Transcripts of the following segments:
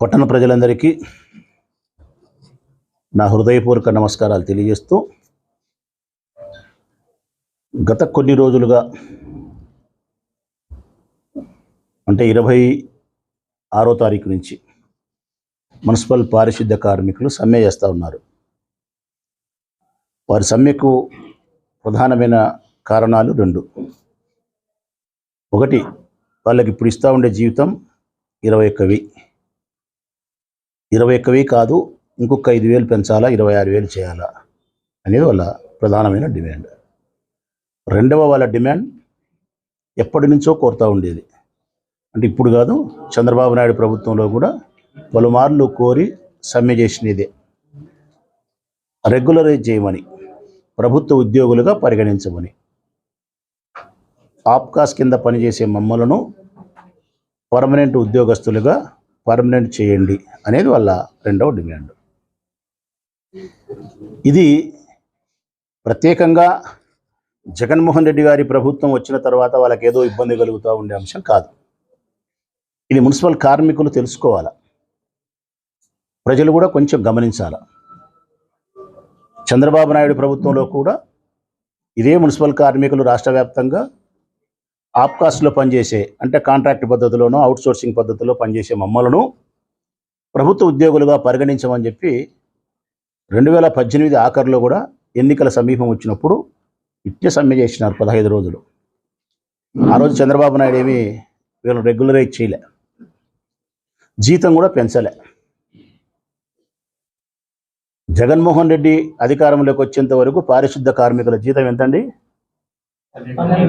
పట్టణ ప్రజలందరికీ నా హృదయపూర్వక నమస్కారాలు తెలియజేస్తూ గత కొన్ని రోజులుగా అంటే ఇరవై ఆరో తారీఖు నుంచి మున్సిపల్ పారిశుద్ధ కార్మికులు సమ్మె చేస్తూ ఉన్నారు. వారి సమ్మెకు ప్రధానమైన కారణాలు రెండు. ఒకటి వాళ్ళకి ఇప్పుడు ఇస్తూ ఉండే జీవితం ఇరవై ఒక్క వెయ్యి ఇరవై ఒక్కవి కాదు ఇంకొక ఐదు వేలు పెంచాలా ఇరవై ఆరు వేలు చేయాలా అనేది వాళ్ళ ప్రధానమైన డిమాండ్. రెండవ వాళ్ళ డిమాండ్ ఎప్పటి నుంచో కోరుతూ ఉండేది. అంటే ఇప్పుడు కాదు చంద్రబాబు నాయుడు ప్రభుత్వంలో కూడా పలుమార్లు కోరి సమ్మె చేసినదే. రెగ్యులరైజ్ చేయమని ప్రభుత్వ ఉద్యోగులుగా పరిగణించమని ఆప్కాస్ కింద పనిచేసే మమ్మలను పర్మనెంట్ ఉద్యోగస్తులుగా పర్మనెంట్ చేయండి అనేది వాళ్ళ రెండవ డిమాండ్. ఇది ప్రత్యేకంగా జగన్మోహన్ రెడ్డి గారి ప్రభుత్వం వచ్చిన తర్వాత వాళ్ళకి ఏదో ఇబ్బంది కలుగుతూ ఉండే అంశం కాదు. ఇది మున్సిపల్ కార్మికులు తెలుసుకోవాలా? ప్రజలు కూడా కొంచెం గమనించాల? చంద్రబాబు నాయుడు ప్రభుత్వంలో కూడా ఇదే మున్సిపల్ కార్మికులు రాష్ట్ర వ్యాప్తంగా ఆప్కాస్ట్లో పనిచేసే అంటే కాంట్రాక్ట్ పద్ధతిలోనో అవుట్సోర్సింగ్ పద్ధతిలో పనిచేసే మమ్మలను ప్రభుత్వ ఉద్యోగులుగా పరిగణించమని చెప్పి రెండు వేల పద్దెనిమిది ఆఖరిలో కూడా ఎన్నికల సమీపం వచ్చినప్పుడు నిత్య సమ్మె చేసినారు పదహైదు రోజులు. ఆ రోజు చంద్రబాబు నాయుడు ఏమి వీళ్ళు రెగ్యులరైజ్ చేయలే. జీతం కూడా పెంచలే. జగన్మోహన్ రెడ్డి అధికారంలోకి వచ్చేంత వరకు పారిశుద్ధ కార్మికుల జీతం ఎంతండి?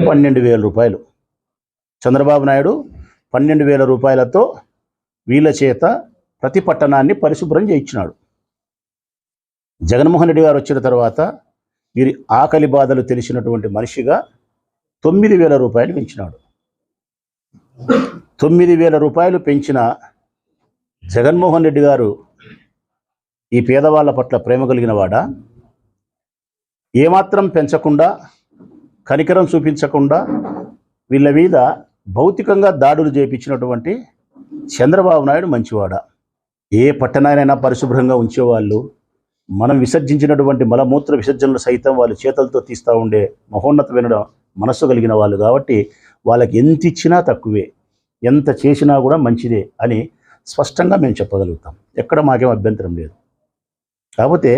పన్నెండు వేల రూపాయలు. చంద్రబాబు నాయుడు పన్నెండు వేల రూపాయలతో వీళ్ళ చేత ప్రతి పట్టణాన్ని పరిశుభ్రం చేయించినాడు. జగన్మోహన్ రెడ్డి గారు వచ్చిన తర్వాత వీరి ఆకలి బాధలు తెలిసినటువంటి మనిషిగా తొమ్మిది వేల రూపాయలు పెంచినాడు. తొమ్మిది వేల రూపాయలు పెంచిన జగన్మోహన్ రెడ్డి గారు ఈ పేదవాళ్ళ పట్ల ప్రేమ కలిగిన వాడా? ఏమాత్రం పెంచకుండా కనికరం చూపించకుండా వీళ్ళ మీద భౌతికంగా దాడులు చేపించినటువంటి చంద్రబాబు నాయుడు మంచివాడ. ఏ పట్టణానైనా పరిశుభ్రంగా ఉంచేవాళ్ళు మనం విసర్జించినటువంటి మలమూత్ర విసర్జనలు సైతం వాళ్ళు చేతులతో తీస్తూ ఉండే మహోన్నతమైన మనస్సు కలిగిన వాళ్ళు కాబట్టి వాళ్ళకి ఎంత ఇచ్చినా తక్కువే ఎంత చేసినా కూడా మంచిదే అని స్పష్టంగా మేము చెప్పగలుగుతాం. ఎక్కడ మాకేం అభ్యంతరం లేదు. కాకపోతే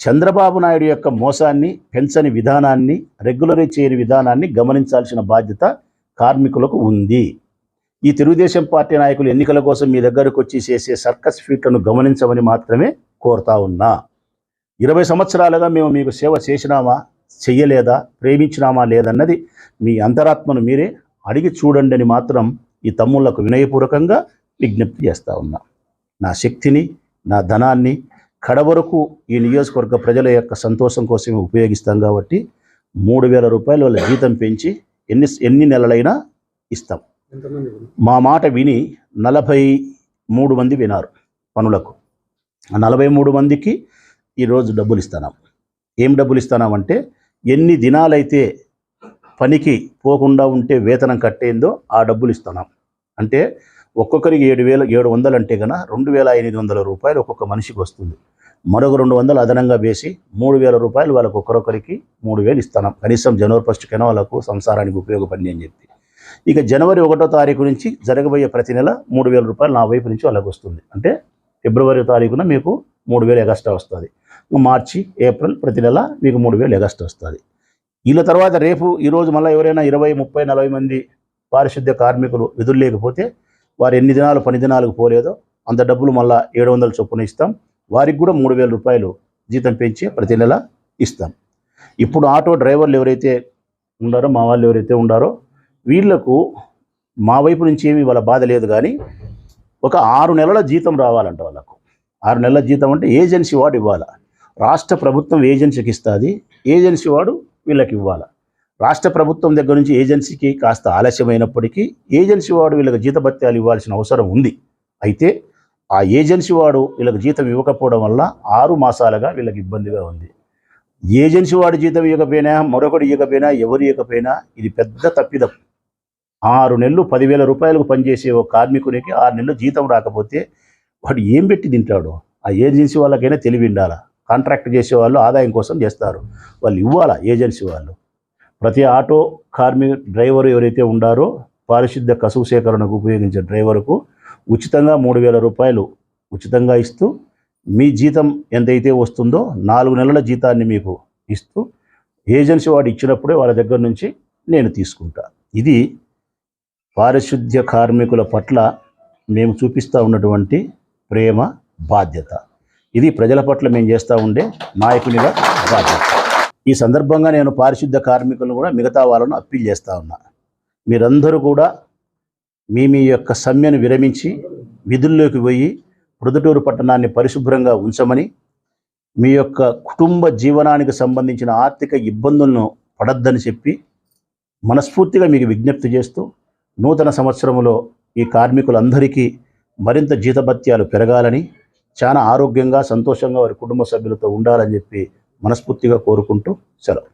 చంద్రబాబు నాయుడు యొక్క మోసాన్ని పెంచని విధానాన్ని రెగ్యులరైజ్ చేయని విధానాన్ని గమనించాల్సిన బాధ్యత కార్మికులకు ఉంది. ఈ తెలుగుదేశం పార్టీ నాయకులు ఎన్నికల కోసం మీ దగ్గరకు వచ్చి చేసే సర్కస్ ఫీట్లను గమనించమని మాత్రమే కోరుతా ఉన్నా. ఇరవై సంవత్సరాలుగా మేము మీకు సేవ చేసినామా చెయ్యలేదా ప్రేమించినామా లేదన్నది మీ అంతరాత్మను మీరే అడిగి చూడండి అని మాత్రం ఈ తమ్ముళ్ళకు వినయపూర్వకంగా విజ్ఞప్తి చేస్తూ ఉన్నా. నా శక్తిని నా ధనాన్ని కడవరకు ఈ నియోజకవర్గ ప్రజల యొక్క సంతోషం కోసమే ఉపయోగిస్తాం కాబట్టి మూడు వేల రూపాయలు వాళ్ళ జీతం పెంచి ఎన్ని ఎన్ని నెలలైనా ఇస్తాం. మా మాట విని నలభై మూడు మంది వినారు పనులకు. ఆ నలభై మూడు మందికి ఈరోజు డబ్బులు ఇస్తున్నాం. ఏం డబ్బులు ఇస్తున్నామంటే ఎన్ని దినాలైతే పనికి పోకుండా ఉంటే వేతనం కట్టేందో ఆ డబ్బులు ఇస్తున్నాం. అంటే ఒక్కొక్కరికి ఏడు వేల ఏడు వందలు అంటే కన్నా రెండు వేల ఎనిమిది వందల రూపాయలు ఒక్కొక్క మనిషికి వస్తుంది. మరొక రెండు వందలు అదనంగా వేసి మూడు వేల రూపాయలు వాళ్ళకు ఒకరొకరికి మూడు వేలు ఇస్తాను. కనీసం జనవరి ఫస్ట్ వాళ్ళకు సంసారానికి ఉపయోగపడింది అని చెప్పి. ఇక జనవరి ఒకటో తారీఖు నుంచి జరగబోయే ప్రతి నెల మూడు వేల రూపాయలు నా వైపు నుంచి వాళ్ళకి వస్తుంది. అంటే ఫిబ్రవరి తారీఖున మీకు మూడు వేలు ఎగస్ట్రా వస్తుంది. మార్చి ఏప్రిల్ ప్రతి నెల మీకు మూడు వేలు ఎగస్ట్రా వస్తుంది. వీళ్ళ తర్వాత రేపు ఈరోజు మళ్ళీ ఎవరైనా ఇరవై ముప్పై నలభై మంది పారిశుద్ధ్య కార్మికులు విధులు లేకపోతే వారు ఎన్ని దినాలు పని దినాలకు పోలేదో అంత డబ్బులు మళ్ళీ ఏడు వందల చొప్పున ఇస్తాం. వారికి కూడా మూడు వేల రూపాయలు జీతం పెంచి ప్రతి నెల ఇస్తాం. ఇప్పుడు ఆటో డ్రైవర్లు ఎవరైతే ఉండారో మా వాళ్ళు ఎవరైతే ఉండారో వీళ్ళకు మా వైపు నుంచి ఏమి వాళ్ళ బాధ లేదు కానీ ఒక ఆరు నెలల జీతం రావాలంట వాళ్ళకు. ఆరు నెలల జీతం అంటే ఏజెన్సీ వాడు ఇవ్వాలి? రాష్ట్ర ప్రభుత్వం ఏజెన్సీకి ఇస్తుంది ఏజెన్సీ వాడు వీళ్ళకి ఇవ్వాలి? రాష్ట్ర ప్రభుత్వం దగ్గర నుంచి ఏజెన్సీకి కాస్త ఆలస్యమైనప్పటికీ ఏజెన్సీ వాడు వీళ్ళకి జీతభత్యాలు ఇవ్వాల్సిన అవసరం ఉంది. అయితే ఆ ఏజెన్సీ వాడు వీళ్ళకి జీతం ఇవ్వకపోవడం వల్ల ఆరు మాసాలుగా వీళ్ళకి ఇబ్బందిగా ఉంది. ఏజెన్సీ వాడి జీతం ఇవ్వకపోయినా మరొకటి ఇవ్వకపోయినా ఎవరు ఇవ్వకపోయినా ఇది పెద్ద తప్పిదం. ఆరు నెలలు పదివేల రూపాయలకు పనిచేసే ఒక కార్మికునికి ఆరు నెలలు జీతం రాకపోతే వాడు ఏం పెట్టి తింటాడు? ఆ ఏజెన్సీ వాళ్ళకైనా తెలివి ఉండాలా? కాంట్రాక్ట్ చేసే వాళ్ళు ఆదాయం కోసం చేస్తారు. వాళ్ళు ఇవ్వాలా ఏజెన్సీ వాళ్ళు? ప్రతి ఆటో కార్మిక డ్రైవర్ ఎవరైతే ఉండారో పారిశుద్ధ కసువు సేకరణకు ఉపయోగించే డ్రైవర్కు ఉచితంగా మూడు వేల రూపాయలు ఉచితంగా ఇస్తూ మీ జీతం ఎంతైతే వస్తుందో నాలుగు నెలల జీతాన్ని మీకు ఇస్తూ ఏజెన్సీ వాడు ఇచ్చినప్పుడే వాళ్ళ దగ్గర నుంచి నేను తీసుకుంటా. ఇది పారిశుద్ధ్య కార్మికుల పట్ల మేము చూపిస్తూ ఉన్నటువంటి ప్రేమ బాధ్యత. ఇది ప్రజల పట్ల మేము చేస్తూ ఉండే నాయకునిగా బాధ్యత. ఈ సందర్భంగా నేను పారిశుద్ధ్య కార్మికులను కూడా మిగతా వాళ్ళను అప్పీల్ చేస్తూ ఉన్నా. మీరందరూ కూడా మీ మీ యొక్క సమ్మెను విరమించి విధుల్లోకి పోయి ప్రొద్దుటూరు పట్టణాన్ని పరిశుభ్రంగా ఉంచమని మీ యొక్క కుటుంబ జీవనానికి సంబంధించిన ఆర్థిక ఇబ్బందులను పడద్దని చెప్పి మనస్ఫూర్తిగా మీకు విజ్ఞప్తి చేస్తూ నూతన సంవత్సరంలో ఈ కార్మికులందరికీ మరింత జీతభత్యాలు పెరగాలని చాలా ఆరోగ్యంగా సంతోషంగా వారి కుటుంబ సభ్యులతో ఉండాలని చెప్పి మనస్ఫూర్తిగా కోరుకుంటూ సెలవు.